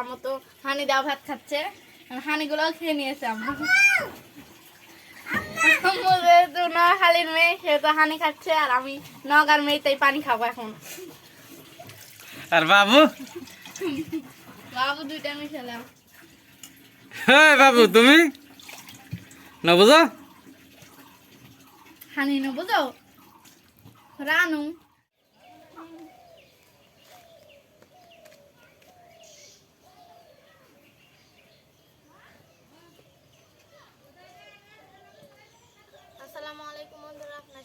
আমও তো হানি দেওয়া ভাত খাচ্ছে। খেয়ে নিয়েছে আম্মু। আম্মু যেহেতু নোয়াখালীর মেয়ে সেহেতু হানি খাচ্ছে আর আমি নগার মেয়ে তাই পানি খাব এখন। আর বাবু? বাবু দুইটা মিশালাম। হ্যাঁ বাবু তুমি? না বুঝো হানি তো রানু?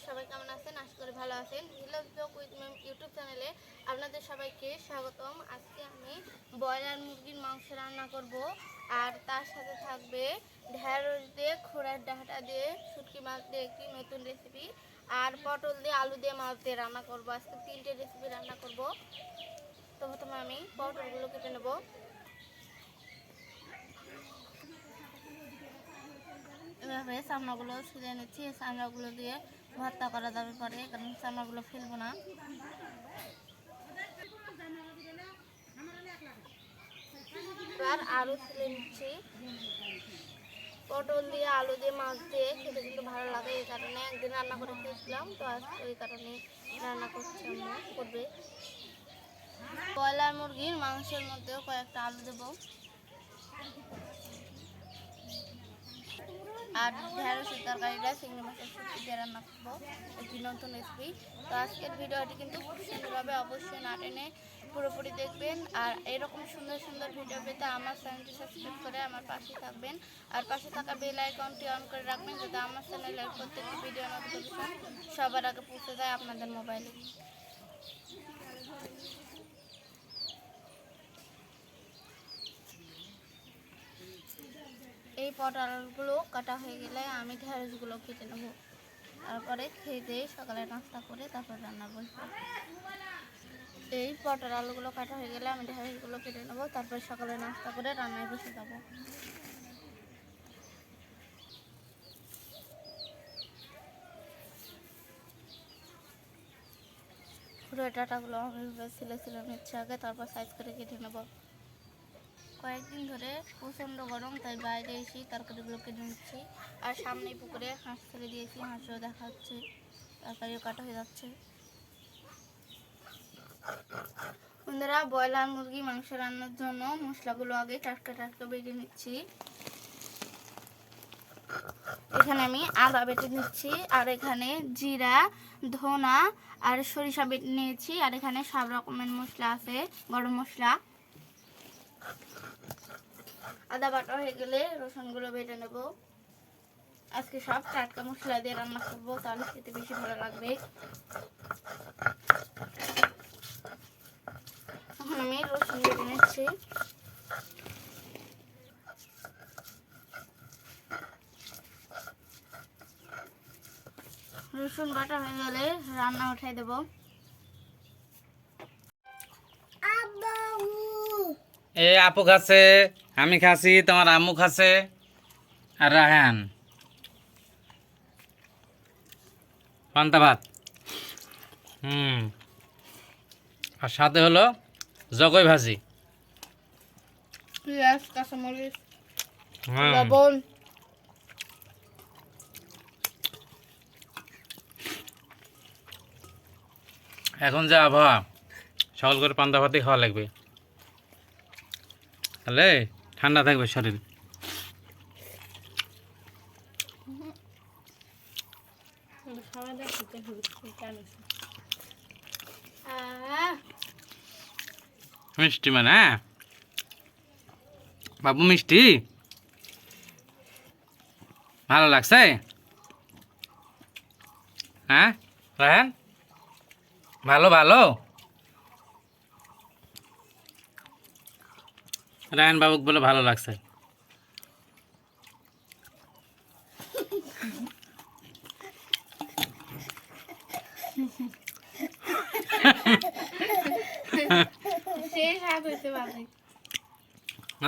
সবাই কেমন আছেন? আশা করি ভালো আছেন। ব্লগ উইথ মেম ইউটিউব চ্যানেলে আপনাদের সবাইকে স্বাগতম। আজকে আমি ব্রয়লার মুরগির মাংস রান্না করব। আর তার সাথে থাকবে ঢেঁড়স দিয়ে, খোড়ার ডাঁটা দিয়ে, শুটকি মাছ দিয়ে একটি নতুন রেসিপি আর পটল দিয়ে আলু দিয়ে মাছ দিয়ে রান্না করব। আজকে তিনটে রেসিপি রান্না করব। তো প্রথমে আমি পটলগুলো কেটে নেব। এভাবে চামড়াগুলো ছিঁড়ে নিচ্ছি। চামড়াগুলো দিয়ে ভর্তা করা যাবে পরে, কারণ চামড়াগুলো ফেলব না। এবার আলু ছিলে নিচ্ছি। পটল দিয়ে আলু দিয়ে, মাছ দিয়ে খেতে কিন্তু ভালো লাগে, এই কারণে একদিন রান্না করে খেয়েছিলাম, তো আজ ওই কারণে রান্না করছি আমরা করবে। ব্রয়লার মুরগির মাংসের মধ্যেও কয়েকটা আলু দেবো। আর ঢেঁড়সের তরকারিটা চিংড়ি মাছের শুক্তি দিয়ে রান্না করব। একটি নতুন রেসিপি তো আজকের ভিডিওটি কিন্তু খুব সুন্দরভাবে অবশ্যই না টেনে পুরোপুরি দেখবেন। আর এরকম সুন্দর সুন্দর ভিডিও পেতে আমার চ্যানেলটি সাবস্ক্রাইব করে আমার পাশে থাকবেন। আর পাশে থাকা বেল আইকনটি অন করে রাখবেন, যাতে আমার চ্যানেলের প্রত্যেকটি ভিডিও নোটিফিকেশন সবার আগে পৌঁছে যায় আপনাদের মোবাইলে এই পটলগুলো কাটা হয়ে গেলে আমি ঢেঁড়সগুলো কেটে নেব। তারপরে খেয়ে দিয়ে সকালে নাস্তা করে তারপর রান্না বসবো এই পটল আলুগুলো কাটা হয়ে গেলে আমি ঢেঁড়সগুলো কেটে নেব, তারপর সকালে নাস্তা করে রান্নায় বসে যাব। পুরো ডাটাগুলো আমি ছিলে ছিলে নিচ্ছে আগে, তারপর সাইজ করে কেটে নেব। কয়েকদিন ধরে প্রচণ্ড গরম, তাই বাইরে এসে তরকারিগুলো কেটে নিচ্ছি আর সামনে পুকুরে হাঁস ছেড়ে দিয়েছি, হাঁসও দেখা যাচ্ছে তরকারিও কাটা হয়ে যাচ্ছে। বন্ধুরা ব্রয়লার মুরগি মাংস রান্নার জন্য মশলাগুলো আগে টাটকা টাটকা বেটে নিচ্ছি। এখানে আমি আদা বেটে নিচ্ছি, আর এখানে জিরা, ধনা, আর সরিষা বেটে নিয়েছি, আর এখানে সব রকমের মশলা আছে, গরম মশলা। আদা বাটা হয়ে গেলে রসুনগুলো বেটে নেব। আজকে সব টাটকা মশলা দিয়ে রান্না করব তাহলে খেতে বেশি ভালো লাগবে। এখন আমি রসুন বেটে নিচ্ছি। রসুন বাটা হয়ে গেলে রান্না উঠাই দেবো। এ আপু খাচ্ছে আমি খাচ্ছি তোমার আম্মু খাচ্ছে আর রাহান পান্তা ভাত। হুম। আর সাথে হলো জগই ভাজি। পেঁয়াজ কাঁচামরিচ লবণ। এখন যা আবহাওয়া সকল করে পান্তা ভাতই খাওয়া লাগবে। তাহলে ঠান্ডা থাকবে শরীর। মিষ্টি মানে হ্যাঁ? বাবু মিষ্টি? ভালো লাগছে? হ্যাঁ রায়ন ভালো ভালো? রায়ন বাবুক বলে ভালো লাগছে।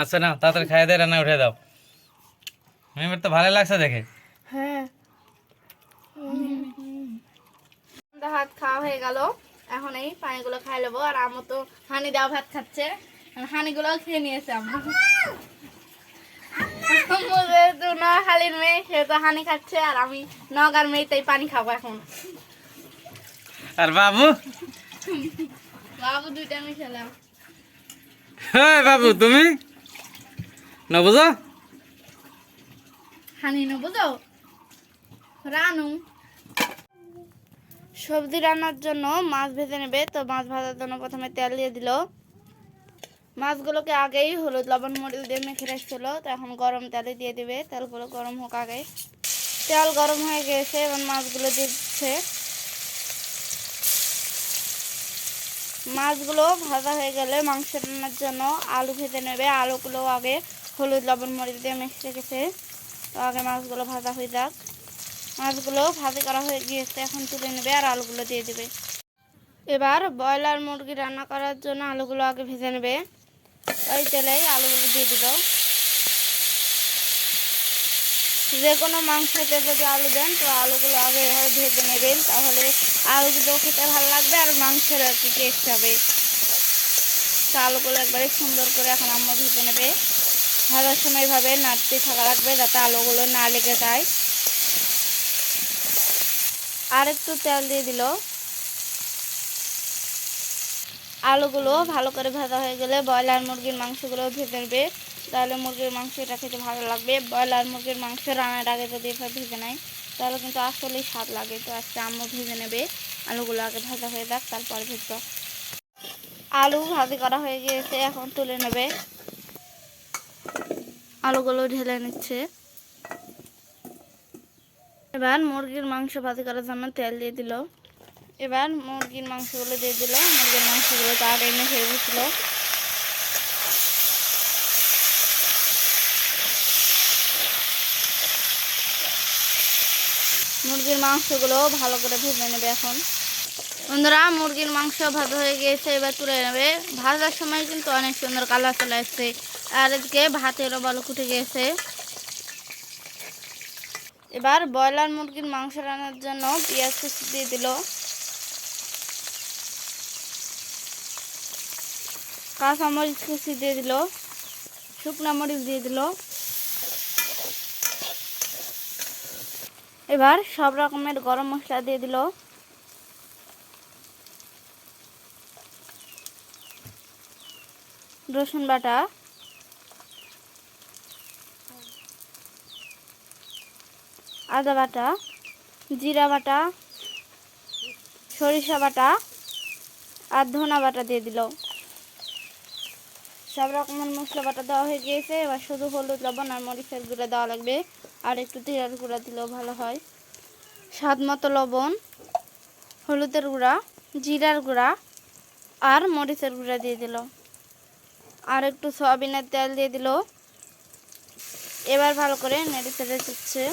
আচ্ছা না তাড়াতাড়ি খাই দিয়ে রান্না উঠে দাও। মেমের তো ভালো লাগছে দেখে। হ্যাঁ। হাত খাওয়া হয়ে গেল। এখন এই পানিগুলো খাই নেব আর আমও তো হানি দেওয়া ভাত খাচ্ছে। হানিগুলো খেয়ে নিয়েছে আম্মু। যেহেতু নোয়াখালীর মেয়ে সেহেতু হানি খাচ্ছে আর আমি নগার মেয়ে তাই পানি খাব এখন। আর বাবু? বাবু দুইটা মিশালাম। হ্যাঁ বাবু তুমি? না হানি নেব তো রানু। সবজি রান্নার জন্য মাছ ভেজে নেবে তো মাছ ভাজার জন্য প্রথমে তেল দিয়ে দিল। মাছগুলোকে আগেই হলুদ, লবণ, মরিচ দিয়ে মেখে রাখছিল। তো এখন গরম তেলে দিয়ে দিবে। তেলগুলো গরম হোক আগে। তেল গরম হয়ে গেছে এবং মাছগুলো দিচ্ছে। মাছগুলো ভাজা হয়ে গেলে মাংস রান্নার জন্য আলু ভেজে নেবে। আলুগুলো আগে হলুদ, লবণ, মরিচ দিয়ে মেখে রেখেছে। তো আগে মাছগুলো ভাজা হয়ে যাক। মাছগুলো ভাজি করা হয়ে গিয়েছে, এখন তুলে নেবে আর আলুগুলো দিয়ে দেবে। এবার ব্রয়লার মুরগি রান্না করার জন্য আলুগুলো আগে ভেজে নেবে। ওই তেলেই আলুগুলো দিয়ে দিল যে কোনো মাংসতে যদি আলু দেন, তো আলুগুলো আগে এভাবে ভেজে নেবেন, তাহলে আলুগুলো খেতে ভালো লাগবে আর মাংসের আর কি টেস্ট হবে। তো আলুগুলো একবারে সুন্দর করে এখন আম্মা ভেজে নেবে। ভাজার সময় এভাবে নাড়তে থাকা লাগবে যাতে আলুগুলো না লেগে যায়। আর একটু তেল দিয়ে দিল। আলুগুলো ভালো করে ভাজা হয়ে গেলে ব্রয়লার মুরগির মাংসগুলো ভেজে নেবে। তাহলে মুরগির মাংসটা খেতে ভালো লাগবে। ব্রয়লার মুরগির মাংস রান্নার আগে যদি এভাবে ভেজে নেয়, তাহলে কিন্তু আসলেই স্বাদ লাগে। তো আজকে আম্মু ভেজে নেবে। আলুগুলো আগে ভাজা হয়ে যাক, তারপর ভেজব। আলু ভাজি করা হয়ে গিয়েছে, এখন তুলে নেবে। আলুগুলো ঢেলে নিচ্ছে। এবার মুরগির মাংস ভাজি করার জন্য তেল দিয়ে দিল। এবার মুরগির মাংসগুলো দিয়ে দিল। মুরগির মাংসগুলো তো আগে এনে খেয়ে গেছিল। মুরগির মাংসগুলো ভালো করে ভেজে নেবে এখন। বন্ধুরা, মুরগির মাংস ভাজা হয়ে গিয়েছে, এবার তুলে নেবে। ভাজার সময় কিন্তু অনেক সুন্দর কালার চলে আসছে। আর এদিকে ভাতেরও বালু কুটে গিয়েছে। এবার ব্রয়লার মুরগির মাংস রান্নার জন্য পেঁয়াজ কুচি দিয়ে দিল। কাঁচা মরিচ কুচি দিয়ে দিল, শুকনো মরিচ দিয়ে দিল। এবার সব রকমের গরম মশলা দিয়ে দিল। রসুন বাটা। আদা বাটা, জিরা বাটা, সরিষা বাটা আর ধনা বাটা দিয়ে দিল। সব রকমের মশলা বাটা দেওয়া হয়ে গিয়েছে। এবার শুধু হলুদ, লবণ আর মরিচের গুঁড়া দেওয়া লাগবে। আর একটু জিরার গুঁড়া দিলেও ভালো হয়। স্বাদ মতো লবণ, হলুদের গুঁড়া, জিরার গুঁড়া আর মরিচের গুঁড়া দিয়ে দিল। আর একটু সয়াবিনের তেল দিয়ে দিল। এবার ভালো করে নেড়ে চেড়ে দিচ্ছে।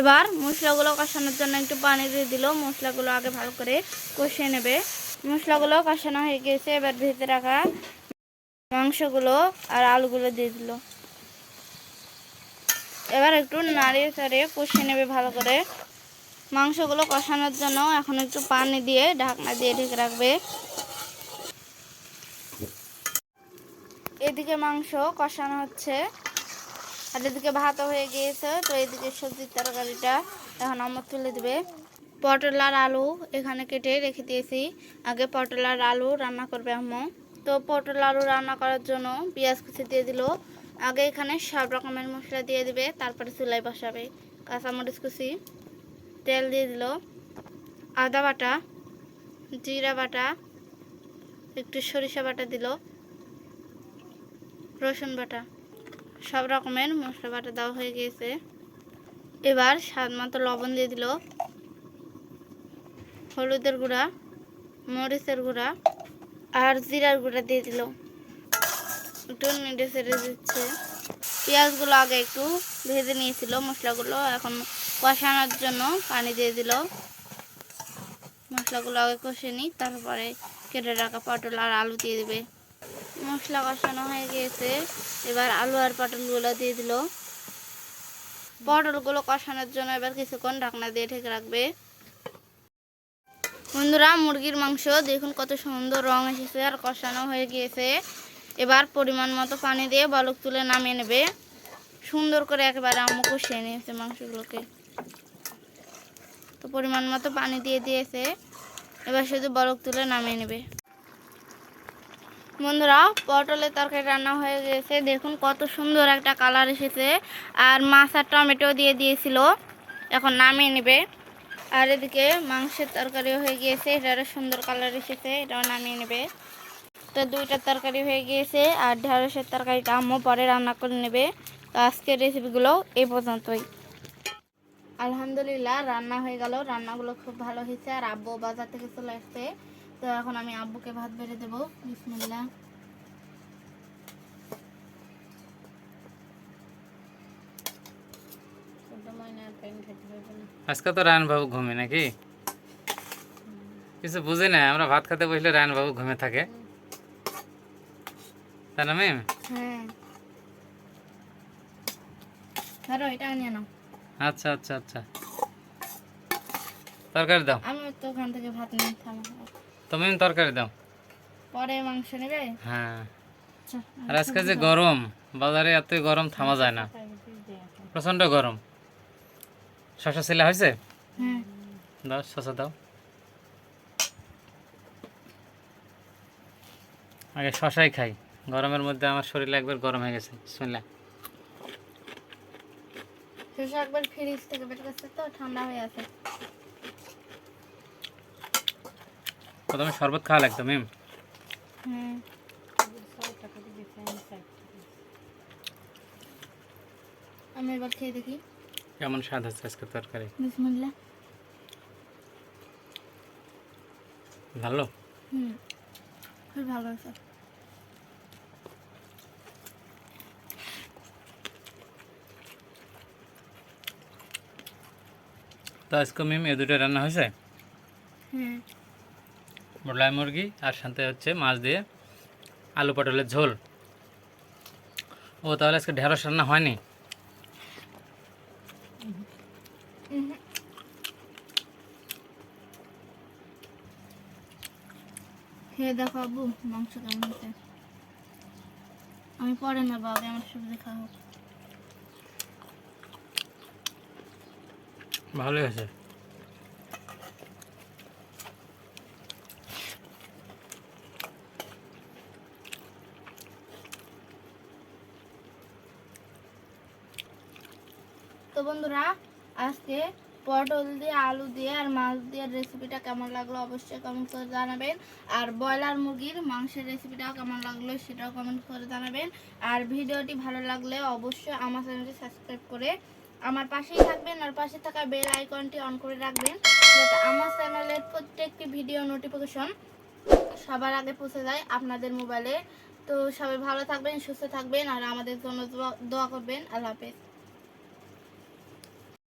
এবার মশলাগুলো কষানোর জন্য একটু পানি দিয়ে দিল। মশলাগুলো আগে ভালো করে কষিয়ে নেবে। মশলাগুলো কষানো হয়ে গিয়েছে। এবার ভেজে রাখা মাংসগুলো আর আলুগুলো দিয়ে দিল। এবার একটু নাড়িয়ে চাড়িয়ে কষিয়ে নেবে ভালো করে। মাংসগুলো কষানোর জন্য এখন একটু পানি দিয়ে ঢাকনা দিয়ে ঢেকে রাখবে। এদিকে মাংস কষানো হচ্ছে। আর এদিকে ভাতও হয়ে গিয়েছে, তো এদিকে সবজির তরকারিটা এখন আমার তুলে দেবে। পটল আর আলু এখানে কেটে রেখে দিয়েছি। আগে পটল আর আলু রান্না করবে আম্মু। তো পটল আলু রান্না করার জন্য পেঁয়াজ কুচি দিয়ে দিল। আগে এখানে সব রকমের মশলা দিয়ে দিবে, তারপরে চুলাই বসাবে। কাঁচামরিচ কুচি, তেল দিয়ে দিল। আদা বাটা, জিরা বাটা, একটু সরিষা বাটা দিল। রসুন বাটা, সব রকমের মশলা বাটা দেওয়া হয়ে গিয়েছে। এবার স্বাদ মতো লবণ দিয়ে দিল। হলুদের গুঁড়া, মরিচের গুঁড়া আর জিরার গুঁড়া দিয়ে দিল। একটু নেড়ে ছেড়ে দিচ্ছে। পেঁয়াজগুলো আগে একটু ভেজে নিয়েছিল মশলাগুলো, এখন কষানোর জন্য পানি দিয়ে দিল। মশলাগুলো আগে কষে নিই, তারপরে কেটে রাখা পটল আর আলু দিয়ে দেবে। মশলা কষানো হয়ে গিয়েছে এবার আলু আর পটলগুলো দিয়ে দিল। পটলগুলো কষানোর জন্য এবার কিছুক্ষণ ঢাকনা দিয়ে ঢেকে রাখবে। বন্ধুরা, মুরগির মাংস, দেখুন কত সুন্দর রং এসেছে আর কষানো হয়ে গিয়েছে। এবার পরিমাণ মতো পানি দিয়ে বলক তুলে নামিয়ে নেবে। সুন্দর করে একেবারে আম্মু কষিয়ে নিয়েছে মাংসগুলোকে। তো পরিমাণ মতো পানি দিয়ে দিয়েছে। এবার শুধু বরফ তুলে নামিয়ে নেবে। বন্ধুরা, পটলের তরকারি রান্না হয়ে গেছে দেখুন কত সুন্দর একটা কালার এসেছে। আর মাছ আর টমেটো দিয়ে দিয়েছিল। এখন নামিয়ে নেবে। আর এদিকে মাংসের তরকারি হয়ে গিয়েছে এটারও সুন্দর কালার এসেছে এটাও নামিয়ে নেবে। তো দুইটা তরকারি হয়ে গিয়েছে আর ঢেঁড়সের তরকারিটা আম্মু পরে রান্না করে নেবে। তো আজকের রেসিপিগুলো এই পর্যন্তই। আলহামদুলিল্লাহ, রান্না হয়ে গেল, রান্নাগুলো খুব ভালো হয়েছে, আর আব্বু বাজার থেকে চলে আসছে। তো এখন আমি আব্বুকে ভাত বেড়ে দেবো। বিসমিল্লাহ। আজকে তো রায়ন বাবু ঘুমে নাকি? কিছু বুঝি না আমরা ভাত খেতে বসলে রায়ন বাবু ঘুমে থাকে। তাই না ম্যাম আচ্ছা আচ্ছা আচ্ছা। তরকারি দাও। আমি তো ওখান থেকে ভাত নিয়ে তুমি তরকারি দাও। পরে মাংস নেবে? হ্যাঁ। আচ্ছা আর আজকে যে গরম বাজারে এত গরম থামা যায় না। প্রচণ্ড গরম। শশা ছিলা হয়েছে? হ্যাঁ। দাও শশা দাও। আগে শশাই খাই। গরমের মধ্যে আমার শরীর একবার গরম হয়ে গেছে শুনলা? শসা একবার ফ্রিজ থেকে বের করছে তো ঠান্ডা হয়ে আছে। প্রথমে শরবত খাওয়া লাগতো ম্যাম হ্যাঁ। আমি এবার খেয়ে দেখি। কেমন স্বাদ হচ্ছে আজকে তরকারি? বিসমিল্লাহ। ভালো? হুম খুব ভালো আছে তো আজকে মিম এ দুটো রান্না হয়েছে? হ্যাঁ মোরলাই মুরগি আর সাথে হচ্ছে মাছ দিয়ে আলু পটলের ঝোল। ও তাহলে আজকে ঢেঁড়স রান্না হয়নি? খেয়ে দেখো আব্বু মাংস কেমন হয়েছে আমি পরে না আগে আমার সবজি খাওয়া হোক। ভালোই হয়েছে তো বন্ধুরা আজকে পটল দিয়ে, আলু দিয়ে আর মাছ দিয়ে রেসিপিটা কেমন লাগল অবশ্যই কমেন্ট করে জানাবেন। আর ব্রয়লার মুরগির মাংসের রেসিপিটাও কেমন লাগল সেটাও কমেন্ট করে জানাবেন। আর ভিডিওটি ভালো লাগলে অবশ্যই আমার চ্যানেলটি সাবস্ক্রাইব করে আমার পাশেই থাকবেন আর পাশে থাকা বেল আইকনটি অন করে রাখবেন যাতে আমার চ্যানেলের প্রত্যেকটি ভিডিও নোটিফিকেশন সবার আগে পৌঁছে যায় আপনাদের মোবাইলে তো সবাই ভালো থাকবেন, সুস্থ থাকবেন আর আমাদের জন্য দোয়া- করবেন। আল্লাহ হাফেজ।